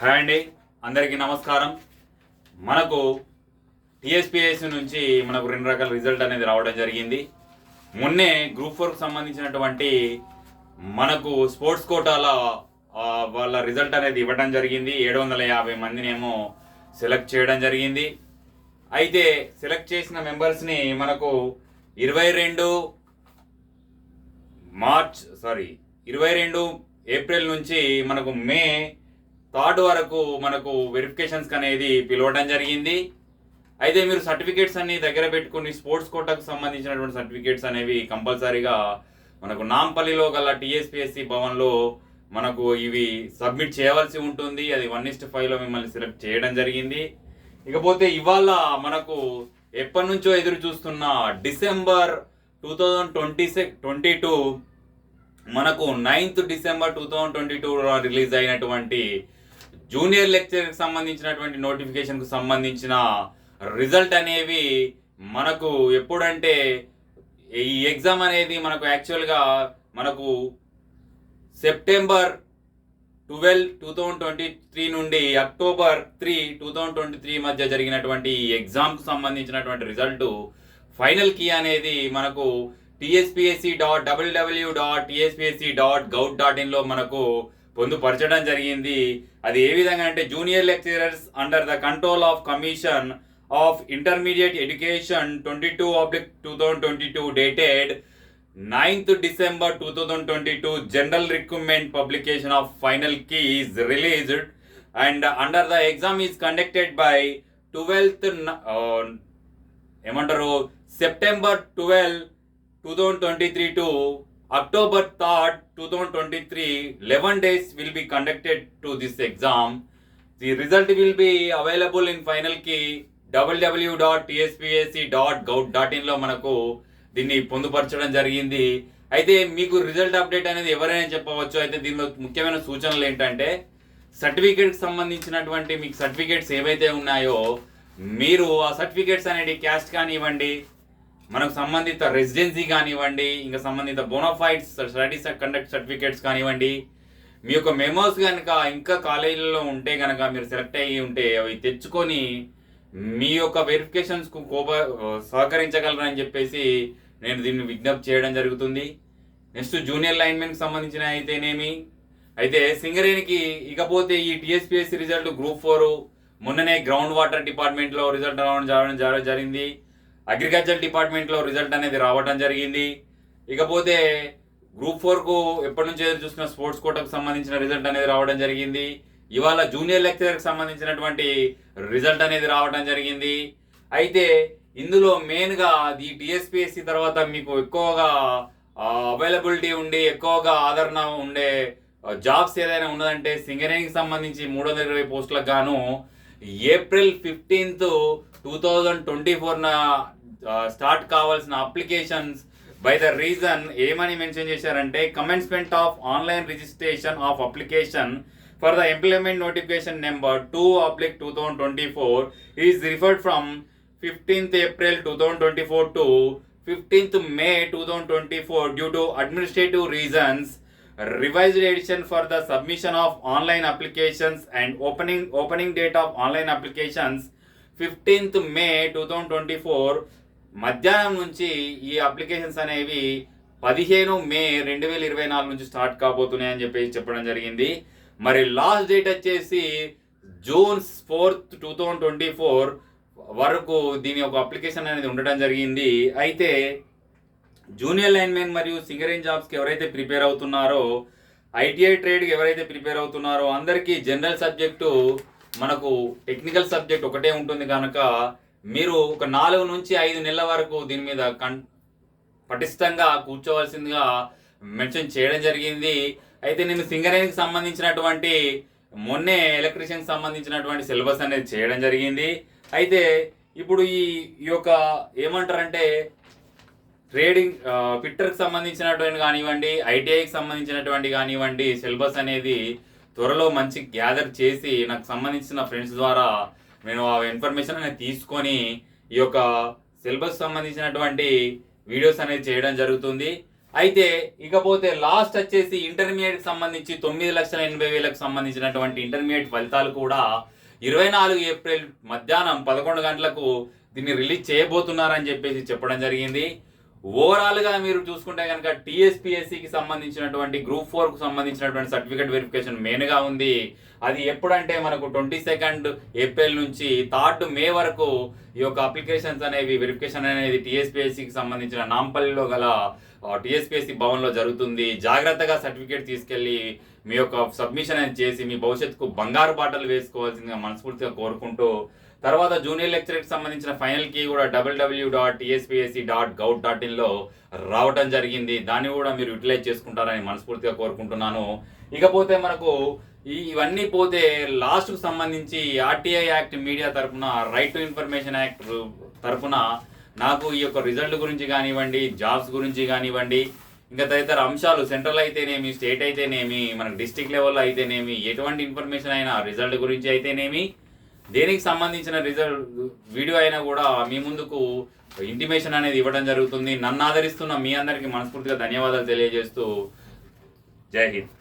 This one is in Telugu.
హాయ్ అండి. అందరికీ నమస్కారం. మనకు టిఎస్పిఎస్ నుంచి మనకు రెండు రకాల రిజల్ట్ అనేది రావడం జరిగింది. మొన్నే గ్రూప్ ఫోర్కి సంబంధించినటువంటి మనకు స్పోర్ట్స్ కోటాల వాళ్ళ రిజల్ట్ అనేది ఇవ్వడం జరిగింది. ఏడు వందల యాభై మందినేమో సెలెక్ట్ చేయడం జరిగింది. అయితే సెలెక్ట్ చేసిన మెంబర్స్ని మనకు ఇరవై రెండు మార్చ్ సారీ ఇరవై రెండు ఏప్రిల్ నుంచి మనకు మే థర్డ్ వరకు మనకు వెరిఫికేషన్స్ అనేది పిలవడం జరిగింది. అయితే మీరు సర్టిఫికేట్స్ అన్ని దగ్గర పెట్టుకుని స్పోర్ట్స్ కోటాకు సంబంధించినటువంటి సర్టిఫికేట్స్ అనేవి కంపల్సరీగా మనకు నాంపల్లిలో గల టీఎస్పిఎస్సి భవన్లో మనకు ఇవి సబ్మిట్ చేయవలసి ఉంటుంది. అది వన్ ఇస్ట్ ఫైవ్లో మిమ్మల్ని సెలెక్ట్ చేయడం జరిగింది. ఇకపోతే ఇవాళ మనకు ఎప్పటి నుంచో ఎదురు చూస్తున్న December two thousand twenty six twenty two మనకు ninth December two thousand twenty two release అయినటువంటి జూనియర్ లెక్చర్కి సంబంధించినటువంటి నోటిఫికేషన్కు సంబంధించిన రిజల్ట్ అనేవి మనకు ఎప్పుడంటే ఈ ఎగ్జామ్ అనేది మనకు యాక్చువల్గా మనకు September twelve two thousand twenty three నుండి October three two thousand twenty three మధ్య జరిగినటువంటి ఈ సంబంధించినటువంటి రిజల్ట్ ఫైనల్ కీ అనేది మనకు TSPSC dot W W dot TSPSC dot gov dot ఇన్లో మనకు పొందుపరచడం జరిగింది. అది ఏ విధంగా అంటే junior lecturers under the control of commission of intermediate education twenty two oblique two thousand twenty two dated ninth December two thousand twenty two general recruitment publication of final key is released and under the exam is conducted by twelfth ఏమంటారు? September twelve two thousand twenty three to October third two thousand twenty three eleven days will be conducted to this exam the result will be available in ఫైనల్కి W W dot TSPSC dot gov dot ఇన్లో మనకు దీన్ని పొందుపరచడం జరిగింది. అయితే మీకు రిజల్ట్ అప్డేట్ అనేది ఎవరైనా చెప్పవచ్చు. అయితే దీనిలో ముఖ్యమైన సూచనలు ఏంటంటే సర్టిఫికేట్కి సంబంధించినటువంటి మీకు సర్టిఫికేట్స్ ఏవైతే ఉన్నాయో మీరు ఆ సర్టిఫికేట్స్ అనేది క్యాస్ట్ కానివ్వండి మనకు సంబంధిత రెసిడెన్సీ కానివ్వండి ఇంకా సంబంధిత బోనోఫైడ్స్ స్టడీస్ కండక్ట్ సర్టిఫికేట్స్ కానివ్వండి మీ యొక్క మెమోస్ కనుక ఇంకా కాలేజీలో ఉంటే కనుక మీరు సెలెక్ట్ అయ్యి ఉంటే అవి తెచ్చుకొని మీ యొక్క వెరిఫికేషన్స్కు కోప సహకరించగలరని చెప్పేసి నేను దీన్ని విజ్ఞప్తి చేయడం జరుగుతుంది. నెక్స్ట్ జూనియర్ లైన్మెన్కి సంబంధించిన అయితేనేమి? అయితే సింగరేణికి ఇకపోతే ఈ టీఎస్పీఎస్సీ రిజల్ట్ గ్రూప్ ఫోర్ మొన్ననే గ్రౌండ్ వాటర్ డిపార్ట్మెంట్లో రిజల్ట్ రావడం జరగడం జరిగింది. అగ్రికల్చర్ డిపార్ట్మెంట్లో రిజల్ట్ అనేది రావడం జరిగింది. ఇకపోతే గ్రూప్ ఫోర్కు ఎప్పటి నుంచి ఎదురు చూసిన స్పోర్ట్స్ కోటకు సంబంధించిన రిజల్ట్ అనేది రావడం జరిగింది. ఇవాళ జూనియర్ లెక్చరర్కి సంబంధించినటువంటి రిజల్ట్ అనేది రావడం జరిగింది. అయితే ఇందులో మెయిన్గా ఈ టిఎస్పిఎస్సి తర్వాత మీకు ఎక్కువగా అవైలబిలిటీ ఉండి ఎక్కువగా ఆదరణ ఉండే జాబ్స్ ఏదైనా ఉన్నదంటే సింగరేణికి సంబంధించి మూడు వందల ఇరవై పోస్టులకు గాను April fifteenth two thousand twenty ఫోర్న start కావాల్సిన అప్లికేషన్స్ బై ద రీజన్ ఏమని మెన్షన్ చేశారంటే commencement of online registration of application for the employment notification number two oblique two thousand twenty four is referred from fifteenth April two thousand twenty four to fifteenth May two thousand twenty four due to administrative reasons revised edition for the submission of online applications and opening opening date of online applications 15th May two thousand twenty four మధ్యాహ్నం నుంచి ఈ అప్లికేషన్స్ అనేవి పదిహేను మే రెండు వేల ఇరవై నాలుగు నుంచి స్టార్ట్ కాబోతున్నాయని చెప్పేసి చెప్పడం జరిగింది. మరి లాస్ట్ డేట్ వచ్చేసి June fourth two thousand twenty four వరకు దీని యొక్క అప్లికేషన్ అనేది ఉండడం జరిగింది. అయితే జూనియర్ లైన్మెన్ మరియు సింగరేన్ జాబ్స్కి ఎవరైతే ప్రిపేర్ అవుతున్నారో ఐటీఐ ట్రేడ్కి ఎవరైతే ప్రిపేర్ అవుతున్నారో అందరికీ జనరల్ సబ్జెక్టు మనకు టెక్నికల్ సబ్జెక్ట్ ఒకటే ఉంటుంది కనుక మీరు ఒక నాలుగు నుంచి ఐదు నెలల వరకు దీని మీద కన్ పటిష్టంగా కూర్చోవలసిందిగా మెన్షన్ చేయడం జరిగింది. అయితే నేను సింగరేణికి సంబంధించినటువంటి మొన్నే ఎలక్ట్రీషియన్కి సంబంధించినటువంటి సిలబస్ అనేది చేయడం జరిగింది. అయితే ఇప్పుడు ఈ ఈ యొక్క ఏమంటారంటే ట్రేడింగ్ ఫిట్టర్కి సంబంధించినటువంటి కానివ్వండి ఐటీఐకి సంబంధించినటువంటి కానివ్వండి సిలబస్ అనేది త్వరలో మంచి గ్యాదర్ చేసి నాకు సంబంధించిన ఫ్రెండ్స్ ద్వారా నేను ఆ ఇన్ఫర్మేషన్ అనేది తీసుకొని ఈ యొక్క సిలబస్ సంబంధించినటువంటి వీడియోస్ అనేది చేయడం జరుగుతుంది. అయితే ఇకపోతే లాస్ట్ వచ్చేసి ఇంటర్మీడియట్ సంబంధించి తొమ్మిది లక్షల ఎనభై వేలకు సంబంధించినటువంటి ఇంటర్మీడియట్ ఫలితాలు కూడా ఇరవై నాలుగు ఏప్రిల్ మధ్యాహ్నం పదకొండు గంటలకు దీన్ని రిలీజ్ చేయబోతున్నారని చెప్పేసి చెప్పడం జరిగింది. ఓవరాల్గా మీరు చూసుకుంటే కనుక టీఎస్పీఎస్సికి సంబంధించినటువంటి గ్రూప్ ఫోర్కు సంబంధించినటువంటి సర్టిఫికేట్ వెరిఫికేషన్ మెయిన్గా ఉంది. అది ఎప్పుడంటే మనకు ట్వంటీ సెకండ్ ఏప్రిల్ నుంచి థర్డ్ మే వరకు ఈ యొక్క అప్లికేషన్స్ అనేవి వెరిఫికేషన్ అనేది టీఎస్పీఎస్సికి సంబంధించిన నాంపల్లిలో గల టీఎస్పీఎస్సి భవన్లో జరుగుతుంది. జాగ్రత్తగా సర్టిఫికేట్ తీసుకెళ్ళి మీ యొక్క సబ్మిషన్ అని చేసి మీ భవిష్యత్తుకు బంగారు బాటలు వేసుకోవాల్సిందిగా మనస్ఫూర్తిగా కోరుకుంటూ తర్వాత జూనియర్ లెక్చరర్కి సంబంధించిన ఫైనల్ కీ కూడా W W dot TSPSC dot gov dot ఇన్లో రావటం జరిగింది. దాన్ని కూడా మీరు యూటిలైజ్ చేసుకుంటారని మనస్ఫూర్తిగా కోరుకుంటున్నాను. ఇకపోతే మనకు ఈ ఇవన్నీ పోతే లాస్ట్కు సంబంధించి ఆర్టీఐ యాక్ట్ మీడియా తరపున రైట్ టు ఇన్ఫర్మేషన్ యాక్ట్ తరపున నాకు ఈ యొక్క రిజల్ట్ గురించి కానివ్వండి జాబ్స్ గురించి కానివ్వండి ఇంకా తదితర అంశాలు సెంట్రల్ అయితేనేమి స్టేట్ అయితేనేమి మనకు డిస్టిక్ లెవెల్లో అయితేనేమి ఎటువంటి ఇన్ఫర్మేషన్ అయినా రిజల్ట్ గురించి అయితేనేమి దేనికి సంబంధించిన రిజల్ట్ వీడియో అయినా కూడా మీ ముందుకు ఇంటిమేషన్ అనేది ఇవ్వడం జరుగుతుంది. నన్ను ఆదరిస్తున్న మీ అందరికీ మనస్ఫూర్తిగా ధన్యవాదాలు తెలియజేస్తూ జై హింద్.